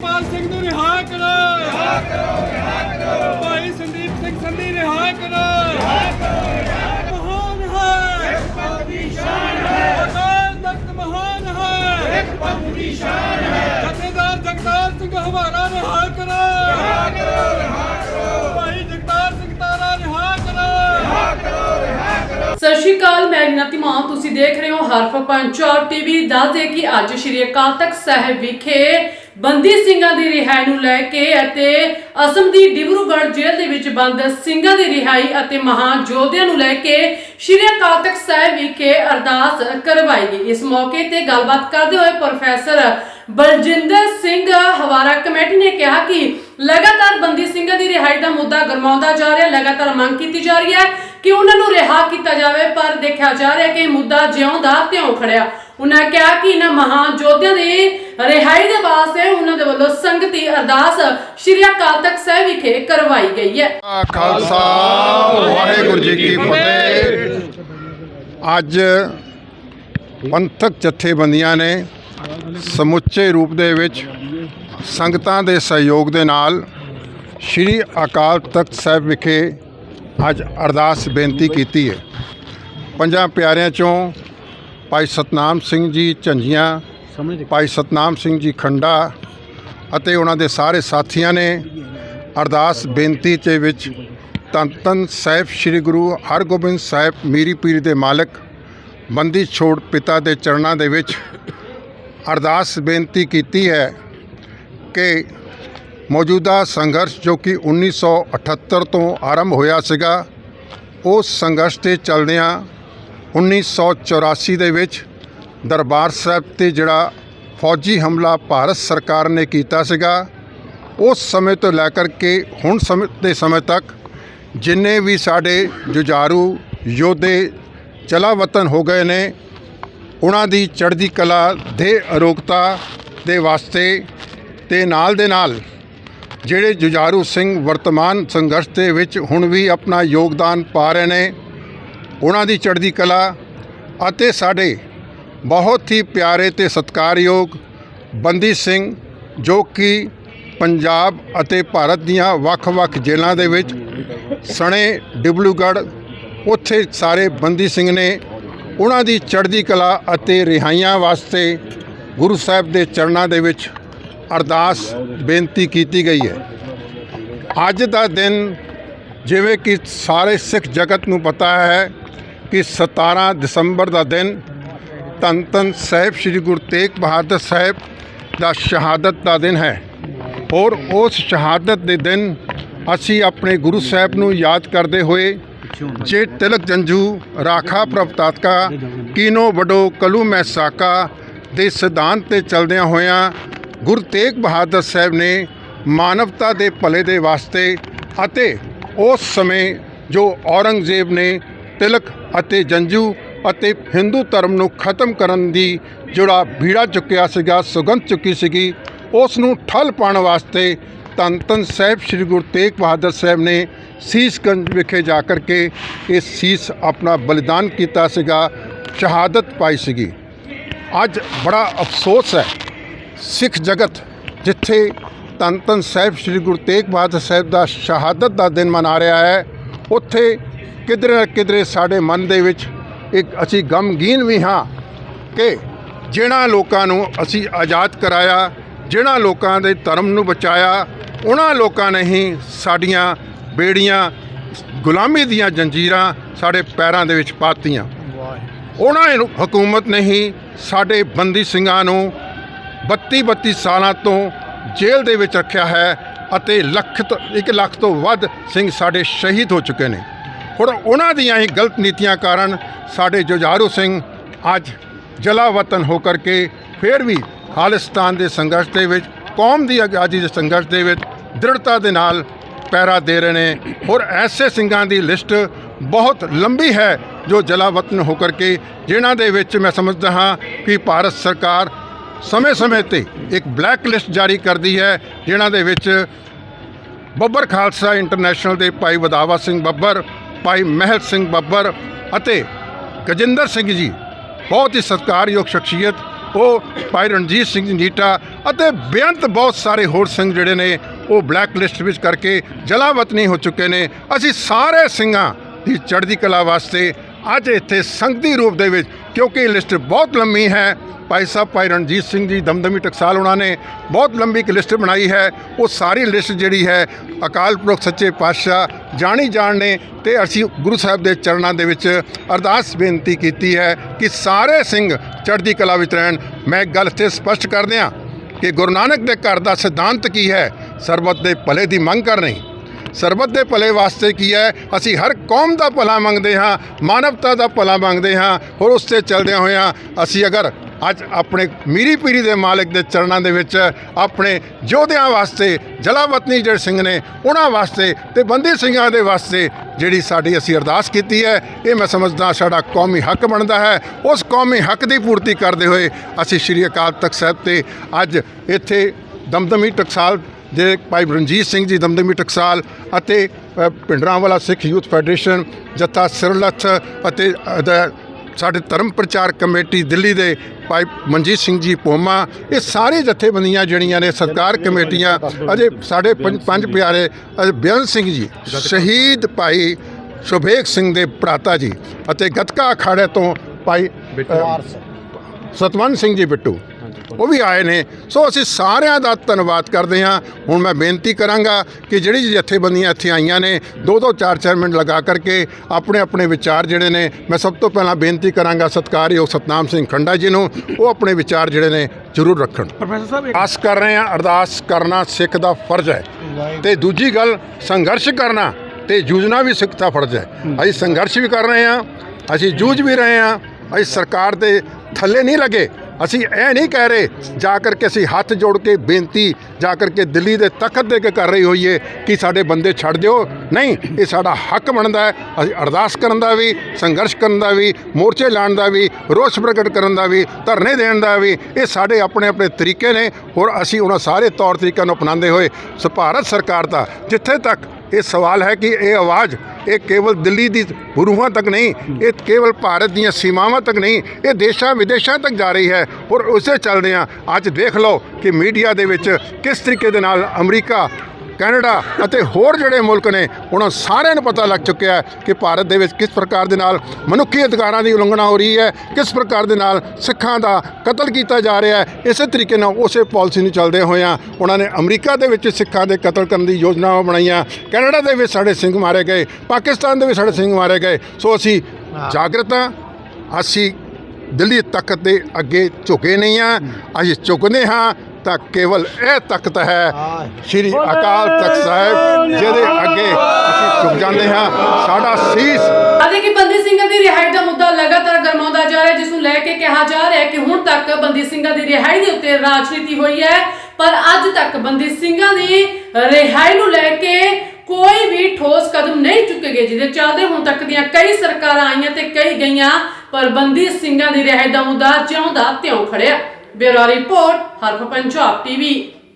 ਪਾਲ ਸਿੰਘ ਨੂੰ ਰਿਹਾ ਕਰੋ ਰਿਹਾ ਕਰੋ ਰਿਹਾ ਕਰੋ ਭਾਈ ਸੰਦੀਪ ਸਿੰਘ ਸੰਧੀ ਰਿਹਾ ਕਰੋ ਰਿਹਾ ਕਰੋ ਰਿਹਾ ਮਹਾਨ ਹੈ ਇੱਕ ਪੰਥ ਦੀ ਸ਼ਾਨ ਹੈ ਅਕਾਲ ਤਖਤ ਮਹਾਨ ਹੈ ਇੱਕ ਪੰਥ ਦੀ ਸ਼ਾਨ ਹੈ ਜਥੇਦਾਰ ਜਗਤਾਰ ਸਿੰਘ ਹਵਾਰਾ ਰਿਹਾ ਕਰੋ ਰਿਹਾ ਕਰੋ ਰਿਹਾ ਕਰੋ ਭਾਈ ਜਗਤਾਰ ਸਿੰਘ ਤਾਰਾ ਰਿਹਾ ਕਰੋ ਰਿਹਾ ਕਰੋ ਰਿਹਾ ਕਰੋ ਸਤਿ ਸ਼੍ਰੀ ਅਕਾਲ ਮੈਂ ਰੀਨਾ ਧੀਮਾਨ ਤੁਸੀਂ ਦੇਖ ਰਹੇ ਹੋ ਹਰਫ ਪੰਜਾਬ ਟੀਵੀ ਦੱਸਦੇ ਕਿ ਅੱਜ ਸ਼੍ਰੀ ਅਕਾਲ ਤਖਤ ਸਾਹਿਬ ਵਿਖੇ ਬੰਦੀ ਸਿੰਘਾਂ ਦੀ ਰਿਹਾਈ ਨੂੰ ਲੈ ਕੇ ਅਤੇ ਅਸਮ ਦੀ ਡਿਬਰੂਗੜ੍ਹ ਜੇਲ੍ਹ ਦੇ ਵਿੱਚ ਬੰਦ ਸਿੰਘਾਂ ਦੀ ਰਿਹਾਈ ਅਤੇ ਮਹਾਨ ਯੋਧਿਆਂ ਨੂੰ ਲੈ ਕੇ ਸ਼੍ਰੀ ਅਕਾਲ ਤਖਤ ਸਾਹਿਬ ਵਿਖੇ ਅਰਦਾਸ ਕਰਵਾਈ ਗਈ। ਇਸ ਮੌਕੇ ਤੇ ਗੱਲਬਾਤ ਕਰਦੇ ਹੋਏ ਪ੍ਰੋਫੈਸਰ ਬਲਜਿੰਦਰ ਸਿੰਘ ਹਵਾਰਾ ਕਮੇਟੀ ਨੇ ਕਿਹਾ ਕਿ ਲਗਾਤਾਰ ਬੰਦੀ ਸਿੰਘਾਂ ਦੀ ਰਿਹਾਈ ਦਾ ਮੁੱਦਾ ਗਰਮਾਉਂਦਾ ਜਾ ਰਿਹਾ, ਲਗਾਤਾਰ ਮੰਗ ਕੀਤੀ ਜਾ ਰਹੀ ਹੈ। ਕਿ ਉਹਨਾਂ ਨੂੰ ਰਿਹਾ ਕੀਤਾ ਜਾਵੇ, ਪਰ ਦੇਖਿਆ ਜਾ ਰਿਹਾ ਕਿ ਮੁੱਦਾ ਜਿਉਂ ਦਾ ਤਿਉਂ ਖੜਿਆ। ਉਹਨਾਂ ਕਿਹਾ ਕਿ ਇਹਨਾਂ ਮਹਾਨ ਯੋਧਿਆਂ ਦੀ ਰਿਹਾਈ ਦੇ ਵਾਸਤੇ ਉਹਨਾਂ ਦੇ ਵੱਲੋਂ ਸੰਗਤੀ ਅਰਦਾਸ ਸ਼੍ਰੀ ਅਕਾਲ ਤਖਤ ਸਾਹਿਬ ਵਿਖੇ ਕਰਵਾਈ ਗਈ ਹੈ। ਖਾਲਸਾ, ਵਾਹਿਗੁਰੂ ਜੀ ਕੀ ਫਤਿਹ। ਅੱਜ ਪੰਥਕ ਜਥੇਬੰਦੀਆਂ ਨੇ ਸਮੁੱਚੇ ਰੂਪ ਦੇ ਵਿੱਚ ਸੰਗਤਾਂ ਦੇ ਸਹਿਯੋਗ ਦੇ ਨਾਲ ਸ੍ਰੀ ਅਕਾਲ ਤਖਤ ਸਾਹਿਬ ਵਿਖੇ ਅੱਜ ਅਰਦਾਸ ਬੇਨਤੀ ਕੀਤੀ ਹੈ। ਪੰਜਾਂ ਪਿਆਰਿਆਂ ਚੋਂ ਭਾਈ ਸਤਨਾਮ ਸਿੰਘ ਜੀ ਝੰਜੀਆਂ, ਭਾਈ ਸਤਨਾਮ ਸਿੰਘ ਜੀ ਖੰਡਾ ਅਤੇ ਉਹਨਾਂ ਦੇ ਸਾਰੇ ਸਾਥੀਆਂ ਨੇ ਅਰਦਾਸ ਬੇਨਤੀ ਦੇ ਵਿੱਚ ਧੰਨ ਧੰਨ ਸਾਹਿਬ ਸ੍ਰੀ ਗੁਰੂ ਹਰਗੋਬਿੰਦ ਸਾਹਿਬ ਮੀਰੀ ਪੀਰੀ ਦੇ ਮਾਲਕ, ਬੰਦੀ ਛੋੜ ਪਿਤਾ ਦੇ ਚਰਨਾਂ ਦੇ ਵਿੱਚ ਅਰਦਾਸ ਬੇਨਤੀ ਕੀਤੀ ਹੈ ਕਿ ਮੌਜੂਦਾ ਸੰਘਰਸ਼ ਜੋ ਕਿ 1978 ਤੋਂ ਆਰੰਭ ਹੋਇਆ ਸੀਗਾ, ਉਸ ਸੰਘਰਸ਼ ਦੇ ਚੱਲਦਿਆਂ 1984 ਦੇ ਵਿੱਚ ਦਰਬਾਰ ਸਾਹਿਬ ਤੇ ਜਿਹੜਾ ਫੌਜੀ ਹਮਲਾ ਭਾਰਤ ਸਰਕਾਰ ਨੇ ਕੀਤਾ ਸੀਗਾ, ਉਸ ਸਮੇਂ ਤੋਂ ਲੈ ਕਰਕੇ ਹੁਣ ਸਮੇਂ ਦੇ ਸਮੇਂ ਤੱਕ ਜਿੰਨੇ ਵੀ ਸਾਡੇ ਜੁਝਾਰੂ ਯੋਧੇ ਚਲਾ ਵਤਨ ਹੋ ਗਏ ਨੇ, ਉਹਨਾਂ ਦੀ ਚੜ੍ਹਦੀ ਕਲਾ ਦੇ ਅਰੋਗਤਾ ਦੇ ਵਾਸਤੇ ਤੇ ਨਾਲ ਦੇ ਨਾਲ ਜਿਹੜੇ ਜੁਝਾਰੂ ਸਿੰਘ ਵਰਤਮਾਨ ਸੰਘਰਸ਼ ਦੇ ਵਿੱਚ ਹੁਣ ਵੀ ਆਪਣਾ ਯੋਗਦਾਨ ਪਾ ਰਹੇ ਨੇ, ਉਹਨਾਂ ਦੀ ਚੜ੍ਹਦੀ ਕਲਾ ਅਤੇ ਸਾਡੇ ਬਹੁਤ ਹੀ ਪਿਆਰੇ ਤੇ ਸਤਿਕਾਰਯੋਗ ਬੰਦੀ ਸਿੰਘ ਜੋ ਕਿ ਪੰਜਾਬ ਅਤੇ ਭਾਰਤ ਦੀਆਂ ਵੱਖ-ਵੱਖ ਜੇਲ੍ਹਾਂ ਦੇ ਵਿੱਚ ਸਣੇ ਡਿਬਲੂਗੜ੍ਹ, ਉੱਥੇ ਸਾਰੇ ਬੰਦੀ ਸਿੰਘ ਨੇ ਉਹਨਾਂ ਦੀ ਚੜ੍ਹਦੀ ਕਲਾ ਅਤੇ ਰਿਹਾਈਆਂ ਵਾਸਤੇ ਗੁਰੂ ਸਾਹਿਬ ਦੇ ਚਰਨਾਂ ਦੇ ਵਿੱਚ ਅਰਦਾਸ ਬੇਨਤੀ ਕੀਤੀ ਗਈ ਹੈ। ਅੱਜ ਦਾ ਦਿਨ ਜਿਵੇਂ ਕਿ ਸਾਰੇ ਸਿੱਖ ਜਗਤ ਨੂੰ ਪਤਾ ਹੈ ਕਿ 17 ਦਸੰਬਰ ਦਾ ਦਿਨ ਧੰਨ ਧੰਨ ਸਾਹਿਬ ਸ੍ਰੀ ਗੁਰੂ ਤੇਗ ਬਹਾਦਰ ਸਾਹਿਬ ਦਾ ਸ਼ਹਾਦਤ ਦਾ ਦਿਨ ਹੈ। ਔਰ ਉਸ ਸ਼ਹਾਦਤ ਦੇ ਦਿਨ ਅਸੀਂ ਆਪਣੇ ਗੁਰੂ ਸਾਹਿਬ ਨੂੰ ਯਾਦ ਕਰਦੇ ਹੋਏ ਜੇ ਤਿਲਕ ਜੰਜੂ, ਰਾਖਾ ਪ੍ਰਭਤਾਤਕਾ ਕੀਨੋ ਵਡੋ ਕਲੂ ਮੈਂ ਦੇ ਸਿਧਾਂਤ ਤੇ ਚਲਦਿਆਂ ਹੋਇਆਂ ਗੁਰੂ ਤੇਗ ਬਹਾਦਰ ਸਾਹਿਬ ਨੇ ਮਾਨਵਤਾ ਦੇ ਭਲੇ ਦੇ ਵਾਸਤੇ ਅਤੇ ਉਸ ਸਮੇਂ ਜੋ ਔਰੰਗਜ਼ੇਬ ਨੇ ਤਿਲਕ ਅਤੇ ਜੰਜੂ ਅਤੇ ਹਿੰਦੂ ਧਰਮ ਨੂੰ ਖਤਮ ਕਰਨ ਦੀ ਜਿਹੜਾ ਭੀੜਾ ਚੁੱਕਿਆ ਸੀਗਾ, ਸੁਗੰਧ ਚੁੱਕੀ ਸੀਗੀ, ਉਸ ਨੂੰ ਠੱਲ ਪਾਉਣ ਵਾਸਤੇ ਧੰਨ ਧੰਨ ਸਾਹਿਬ ਸ੍ਰੀ ਗੁਰੂ ਤੇਗ ਬਹਾਦਰ ਸਾਹਿਬ ਨੇ ਸੀਸਗੰਜ ਵਿਖੇ ਜਾ ਕਰਕੇ ਇਹ ਸੀਸ ਆਪਣਾ ਬਲੀਦਾਨ ਕੀਤਾ ਸੀਗਾ, ਸ਼ਹਾਦਤ ਪਾਈ ਸੀਗੀ। ਅੱਜ ਬੜਾ ਅਫਸੋਸ ਹੈ ਸਿੱਖ ਜਗਤ ਜਿੱਥੇ ਧੰਨ ਧੰਨ ਸਾਹਿਬ ਸ੍ਰੀ ਗੁਰੂ ਤੇਗ ਬਹਾਦਰ ਸਾਹਿਬ ਦਾ ਸ਼ਹਾਦਤ ਦਾ ਦਿਨ ਮਨਾ ਰਿਹਾ ਹੈ ਉੱਥੇ ਕਿਧਰੇ ਨਾ ਕਿਧਰੇ ਸਾਡੇ ਮਨ ਦੇ ਵਿੱਚ ਇੱਕ ਅਸੀਂ ਗਮਗੀਨ ਵੀ ਹਾਂ ਕਿ ਜਿਨ੍ਹਾਂ ਲੋਕਾਂ ਨੂੰ ਅਸੀਂ ਆਜ਼ਾਦ ਕਰਾਇਆ ਜਿਨ੍ਹਾਂ ਲੋਕਾਂ ਦੇ ਧਰਮ ਨੂੰ ਬਚਾਇਆ ਉਹਨਾਂ ਲੋਕਾਂ ਨੇ ਹੀ ਸਾਡੀਆਂ ਬੇੜੀਆਂ ਗੁਲਾਮੀ ਦੀਆਂ ਜੰਜੀਰਾਂ ਸਾਡੇ ਪੈਰਾਂ ਦੇ ਵਿੱਚ ਪਾਤੀਆਂ। ਉਹਨਾਂ ਨੂੰ ਹਕੂਮਤ ਨੇ ਹੀ ਸਾਡੇ ਬੰਦੀ ਸਿੰਘਾਂ ਨੂੰ 32 32 ਸਾਲਾਂ ਤੋਂ ਜੇਲ੍ਹ ਦੇ ਵਿੱਚ ਰੱਖਿਆ ਹੈ ਅਤੇ ਲੱਖ ਤੋਂ 1 ਲੱਖ ਤੋਂ ਵੱਧ ਸਿੰਘ ਸਾਡੇ ਸ਼ਹੀਦ ਹੋ ਚੁੱਕੇ ਨੇ। ਹੁਣ ਉਹਨਾਂ ਦੀਆਂ ਹੀ ਗਲਤ ਨੀਤੀਆਂ ਕਾਰਨ ਸਾਡੇ ਜੁਝਾਰੂ ਸਿੰਘ ਅੱਜ ਜਲਾਵਤਨ ਹੋ ਕਰਕੇ ਫਿਰ ਵੀ ਖਾਲਿਸਤਾਨ ਦੇ ਸੰਘਰਸ਼ ਦੇ ਵਿੱਚ, ਕੌਮ ਦੀ ਆਜ਼ਾਦੀ ਦੇ ਸੰਘਰਸ਼ ਦੇ ਵਿੱਚ ਦ੍ਰਿੜਤਾ ਦੇ ਨਾਲ ਪੈਰਾ ਦੇ ਰਹੇ ਨੇ। ਔਰ ਐਸੇ ਸਿੰਘਾਂ ਦੀ ਲਿਸਟ ਬਹੁਤ ਲੰਬੀ ਹੈ ਜੋ ਜ਼ਲਾਵਤਨ ਹੋ ਕਰਕੇ ਜਿਨ੍ਹਾਂ ਦੇ ਵਿੱਚ ਮੈਂ ਸਮਝਦਾ ਹਾਂ ਕਿ ਭਾਰਤ ਸਰਕਾਰ ਸਮੇਂ-ਸਮੇਂ ਤੇ ਇੱਕ ਬਲੈਕ ਲਿਸਟ ਜਾਰੀ ਕਰਦੀ ਹੈ, ਜਿਨ੍ਹਾਂ ਦੇ ਵਿੱਚ ਬੱਬਰ ਖਾਲਸਾ ਇੰਟਰਨੈਸ਼ਨਲ ਦੇ ਭਾਈ ਵਧਾਵਾ ਸਿੰਘ ਬੱਬਰ, ਭਾਈ ਮਹਿਲ ਸਿੰਘ ਬੱਬਰ ਅਤੇ ਗਜਿੰਦਰ ਸਿੰਘ ਜੀ, ਬਹੁਤ ਹੀ ਸਤਿਕਾਰਯੋਗ ਸ਼ਖਸੀਅਤ, ਉਹ ਭਾਈ ਰਣਜੀਤ ਸਿੰਘ ਨੀਟਾ ਅਤੇ ਬੇਅੰਤ ਬਹੁਤ ਸਾਰੇ ਹੋਰ ਸਿੰਘ ਜਿਹੜੇ ਨੇ, ਉਹ ਬਲੈਕ ਲਿਸਟ ਵਿੱਚ ਕਰਕੇ ਜਲਾਵਤਨੀ ਹੋ ਚੁੱਕੇ ਨੇ। ਅਸੀਂ ਸਾਰੇ ਸਿੰਘਾਂ ਦੀ ਚੜ੍ਹਦੀ ਕਲਾ ਵਾਸਤੇ ਅੱਜ ਇੱਥੇ ਸੰਗਤੀ ਰੂਪ ਦੇ ਵਿੱਚ, ਕਿਉਂਕਿ ਲਿਸਟ ਬਹੁਤ ਲੰਮੀ ਹੈ, ਭਾਈ ਸਾਹਿਬ, ਭਾਈ ਰਣਜੀਤ ਸਿੰਘ ਜੀ, ਦਮਦਮੀ ਟਕਸਾਲ ਉਹਨਾਂ ਨੇ ਬਹੁਤ ਲੰਬੀ ਇੱਕ ਲਿਸਟ ਬਣਾਈ ਹੈ। ਉਹ ਸਾਰੀ ਲਿਸਟ ਜਿਹੜੀ ਹੈ, ਅਕਾਲ ਪੁਰਖ, ਸੱਚੇ ਪਾਤਸ਼ਾਹ, ਜਾਣੀ ਜਾਣ ਨੇ ਤੇ ਅਸੀਂ ਗੁਰੂ ਸਾਹਿਬ ਦੇ ਚਰਨਾਂ ਦੇ ਵਿੱਚ ਅਰਦਾਸ ਬੇਨਤੀ ਕੀਤੀ ਹੈ ਕਿ ਸਾਰੇ ਸਿੰਘ ਚੜ੍ਹਦੀ ਕਲਾ ਵਿੱਚ ਰਹਿਣ। ਮੈਂ ਇੱਕ ਗੱਲ ਇੱਥੇ ਸਪਸ਼ਟ ਕਰ ਦਿਆਂ ਕਿ ਗੁਰੂ ਨਾਨਕ ਦੇ ਘਰ ਦਾ ਸਿਧਾਂਤ ਕੀ ਹੈ? ਸਰਬਤ ਦੇ ਭਲੇ ਦੀ ਮੰਗ ਕਰਨੀ। ਸਰਬੱਤ ਦੇ ਭਲੇ ਵਾਸਤੇ ਕੀ ਹੈ? ਅਸੀਂ ਹਰ ਕੌਮ ਦਾ ਭਲਾ ਮੰਗਦੇ ਹਾਂ, ਮਾਨਵਤਾ ਦਾ ਭਲਾ ਮੰਗਦੇ ਹਾਂ ਔਰ ਉਸ ਤੇ ਚੱਲਦਿਆਂ ਹੋਇਆਂ ਅਸੀਂ ਅਗਰ ਅੱਜ ਆਪਣੇ ਮੀਰੀ ਪੀਰੀ ਦੇ ਮਾਲਕ ਦੇ ਚਰਨਾਂ ਦੇ ਵਿੱਚ ਆਪਣੇ ਯੋਧਿਆਂ ਵਾਸਤੇ, ਜਲਾਵਤਨੀ ਜਿਹੜੇ ਸਿੰਘ ਨੇ, ਉਹਨਾਂ ਵਾਸਤੇ ਤੇ ਬੰਦੀ ਸਿੰਘਾਂ ਦੇ ਵਾਸਤੇ ਜਿਹੜੀ ਸਾਡੀ ਅਸੀਂ ਅਰਦਾਸ ਕੀਤੀ ਹੈ, ਇਹ ਮੈਂ ਸਮਝਦਾ ਸਾਡਾ ਕੌਮੀ ਹੱਕ ਬਣਦਾ ਹੈ। ਉਸ ਕੌਮੀ ਹੱਕ ਦੀ ਪੂਰਤੀ ਕਰਦੇ ਹੋਏ ਅਸੀਂ ਸ਼੍ਰੀ ਅਕਾਲ ਤਖਤ ਸਾਹਿਬ ਤੇ ਅੱਜ ਇੱਥੇ ਦਮਦਮੀ ਟਕਸਾਲ ਜਿਹੜੇ ਭਾਈ ਰਣਜੀਤ ਸਿੰਘ ਜੀ ਦਮਦਮੀ ਟਕਸਾਲ ਅਤੇ ਅ, ਭਿੰਡਰਾਂਵਾਲਾ ਸਿੱਖ ਯੂਥ ਫੈਡਰੇਸ਼ਨ ਜੱਥਾ ਸਿਰਲੱਥ ਅਤੇ ਸਾਡੇ ਧਰਮ ਪ੍ਰਚਾਰ ਕਮੇਟੀ ਦਿੱਲੀ ਦੇ ਭਾਈ ਮਨਜੀਤ ਸਿੰਘ ਜੀ ਪੋਮਾ ਇਹ ਸਾਰੇ ਜਥੇਬੰਦੀਆਂ ਜਿਹੜੀਆਂ ਨੇ ਸਰਕਾਰ ਕਮੇਟੀਆਂ ਅਜੇ ਸਾਡੇ ਪੰਜ ਪਿਆਰੇ ਅਜੇ ਬੇਅੰਤ ਸਿੰਘ ਜੀ ਸ਼ਹੀਦ ਭਾਈ ਸੁਭੇਗ ਸਿੰਘ ਦੇ ਭਰਾਤਾ ਜੀ ਅਤੇ ਗਤਕਾ ਅਖਾੜੇ ਤੋਂ ਭਾਈ ਸਤਵੰਤ ਸਿੰਘ ਜੀ ਬਿੱਟੂ। ਉਹ ਵੀ ਆਏ ਨੇ। ਸੋ ਅਸੀਂ ਸਾਰਿਆਂ ਦਾ ਧੰਨਵਾਦ ਕਰਦੇ ਹਾਂ। ਹੁਣ ਮੈਂ ਬੇਨਤੀ ਕਰਾਂਗਾ ਕਿ ਜਿਹੜੀ ਜਥੇਬੰਦੀਆਂ ਇੱਥੇ ਆਈਆਂ ਨੇ ਦੋ ਦੋ ਚਾਰ ਚਾਰ ਮਿੰਟ ਲਗਾ ਕਰਕੇ ਆਪਣੇ ਆਪਣੇ ਵਿਚਾਰ ਜਿਹੜੇ ਨੇ ਮੈਂ ਸਭ ਤੋਂ ਪਹਿਲਾਂ ਬੇਨਤੀ ਕਰਾਂਗਾ ਸਤਿਕਾਰਯੋਗ ਸਤਨਾਮ ਸਿੰਘ ਖੰਡਾ ਜੀ ਨੂੰ ਉਹ ਆਪਣੇ ਵਿਚਾਰ ਜਿਹੜੇ ਨੇ ਜ਼ਰੂਰ ਰੱਖਣ। ਪ੍ਰੋਫੈਸਰ ਸਾਹਿਬ ਅਰਦਾਸ ਕਰ ਰਹੇ ਹਾਂ ਅਰਦਾਸ ਕਰਨਾ ਸਿੱਖ ਦਾ ਫਰਜ਼ ਹੈ। ਤੇ ਦੂਜੀ ਗੱਲ ਸੰਘਰਸ਼ ਕਰਨਾ ਤੇ ਜੂਝਣਾ ਵੀ ਸਿੱਖ ਦਾ ਫਰਜ਼ ਹੈ। ਅਸੀਂ ਸੰਘਰਸ਼ ਵੀ ਕਰ ਰਹੇ ਹਾਂ ਅਸੀਂ ਜੂਝ ਵੀ ਰਹੇ ਹਾਂ ਅਸੀਂ ਸਰਕਾਰ ਦੇ ਥੱਲੇ ਨਹੀਂ ਲੱਗੇ। ਅਸੀਂ ਇਹ ਨਹੀਂ ਕਹਿ ਰਹੇ, ਜਾ ਕਰਕੇ ਅਸੀਂ ਹੱਥ ਜੋੜ ਕੇ ਬੇਨਤੀ, ਜਾ ਕਰਕੇ ਦਿੱਲੀ ਦੇ ਤਖਤ ਦੇ ਕੇ ਕਰ ਰਹੀ ਹੋਈਏ ਕਿ ਸਾਡੇ ਬੰਦੇ ਛੱਡ ਦਿਓ। ਨਹੀਂ, ਇਹ ਸਾਡਾ ਹੱਕ ਬਣਦਾ ਹੈ। ਅਸੀਂ ਅਰਦਾਸ ਕਰਨ ਦਾ ਵੀ, ਸੰਘਰਸ਼ ਕਰਨ ਦਾ ਵੀ, ਮੋਰਚੇ ਲਾਉਣ ਦਾ ਵੀ, ਰੋਸ ਪ੍ਰਗਟ ਕਰਨ ਦਾ ਵੀ, ਧਰਨੇ ਦੇਣ ਦਾ ਵੀ, ਇਹ ਸਾਡੇ ਆਪਣੇ ਆਪਣੇ ਤਰੀਕੇ ਨੇ। ਔਰ ਅਸੀਂ ਉਹਨਾਂ ਸਾਰੇ ਤੌਰ ਤਰੀਕਿਆਂ ਨੂੰ ਅਪਣਾਉਂਦੇ ਹੋਏ ਸ ਭਾਰਤ ਸਰਕਾਰ ਦਾ ਜਿੱਥੇ ਤੱਕ ਇਹ ਸਵਾਲ ਹੈ ਕਿ ਇਹ ਆਵਾਜ਼ ਇਹ ਕੇਵਲ ਦਿੱਲੀ ਦੀ ਰੂਹਾਂ ਤੱਕ ਨਹੀਂ, ਇਹ ਕੇਵਲ ਭਾਰਤ ਦੀਆਂ ਸੀਮਾਵਾਂ ਤੱਕ ਨਹੀਂ, ਇਹ ਦੇਸ਼ਾਂ ਵਿਦੇਸ਼ਾਂ ਤੱਕ ਜਾ ਰਹੀ ਹੈ ਔਰ ਉਸੇ ਚੱਲਦਿਆਂ ਅੱਜ ਦੇਖ ਲਓ ਕਿ ਮੀਡੀਆ ਦੇ ਵਿੱਚ ਕਿਸ ਤਰੀਕੇ ਦੇ ਨਾਲ ਅਮਰੀਕਾ ਕੈਨੇਡਾ ਅਤੇ ਹੋਰ ਜਿਹੜੇ ਮੁਲਕ ਨੇ ਉਹਨਾਂ ਸਾਰਿਆਂ ਨੂੰ ਪਤਾ ਲੱਗ ਚੁੱਕਿਆ ਹੈ ਕਿ ਭਾਰਤ ਦੇ ਵਿੱਚ ਕਿਸ ਪ੍ਰਕਾਰ ਦੇ ਨਾਲ ਮਨੁੱਖੀ ਅਧਿਕਾਰਾਂ ਦੀ ਉਲੰਘਣਾ ਹੋ ਰਹੀ ਹੈ ਕਿਸ ਪ੍ਰਕਾਰ ਦੇ ਨਾਲ ਸਿੱਖਾਂ ਦਾ ਕਤਲ ਕੀਤਾ ਜਾ ਰਿਹਾ ਹੈ। ਇਸੇ ਤਰੀਕੇ ਨਾਲ ਉਸੇ ਪਾਲਿਸੀ ਨੂੰ ਚੱਲਦੇ ਹੋਇਆਂ ਉਹਨਾਂ ਨੇ ਅਮਰੀਕਾ ਦੇ ਵਿੱਚ ਸਿੱਖਾਂ ਦੇ ਕਤਲ ਕਰਨ ਦੀ ਯੋਜਨਾਵਾਂ ਬਣਾਈਆਂ। ਕੈਨੇਡਾ ਦੇ ਵਿੱਚ ਸਾਡੇ ਸਿੰਘ ਮਾਰੇ ਗਏ ਪਾਕਿਸਤਾਨ ਦੇ ਵਿੱਚ ਸਾਡੇ ਸਿੰਘ ਮਾਰੇ ਗਏ। ਸੋ ਅਸੀਂ ਜਾਗਰਤ ਹਾਂ ਅਸੀਂ ਦਿੱਲੀ ਤਖਤ ਦੇ ਅੱਗੇ ਝੁਕੇ ਨਹੀਂ ਹਾਂ ਅਸੀਂ ਝੁਕਦੇ ਹਾਂ। ਤਾਂ ਕੇਵਲ ਇਹ ਤਖਤ ਹੈ ਸ਼੍ਰੀ ਅਕਾਲ ਤਖਤ ਸਾਹਿਬ ਜਿਹਦੇ ਅੱਗੇ ਅਸੀਂ ਝੁਕ ਜਾਂਦੇ ਹਾਂ। ਸਾਡਾ ਸੀਸ ਅਤੇ ਕਿ ਬੰਦੀ ਸਿੰਘਾਂ ਦੀ ਰਿਹਾਈ ਦਾ ਮੁੱਦਾ ਲਗਾਤਾਰ ਗਰਮਾਉਂਦਾ ਜਾ ਰਿਹਾ ਜਿਸ ਨੂੰ ਲੈ ਕੇ ਕਿਹਾ ਜਾ ਰਿਹਾ ਹੈ ਕਿ ਹੁਣ ਤੱਕ ਬੰਦੀ ਸਿੰਘਾਂ ਦੀ ਰਿਹਾਈ ਦੇ ਉੱਤੇ ਰਾਜਨੀਤੀ ਹੋਈ ਹੈ। ਪਰ ਅੱਜ ਤੱਕ ਬੰਦੀ ਸਿੰਘਾਂ ਦੀ ਰਿਹਾਈ ਨੂੰ ਲੈ ਕੇ ਕੋਈ ਵੀ ਠੋਸ ਕਦਮ ਨਹੀਂ ਚੁੱਕੇ ਗਏ ਜਿਹਦੇ ਚੱਲਦੇ ਹੁਣ ਤੱਕ ਦੀਆਂ ਕਈ ਸਰਕਾਰਾਂ ਆਈਆਂ ਤੇ ਕਈ ਗਈਆਂ ਪਰ ਬੰਦੀ ਸਿੰਘਾਂ ਦੀ ਰਿਹਾਈ ਦਾ ਮੁੱਦਾ ਜਿਉਂ ਦਾ ਤਿਉਂ ਖੜਿਆ। Bureau report Harf Punjab TV.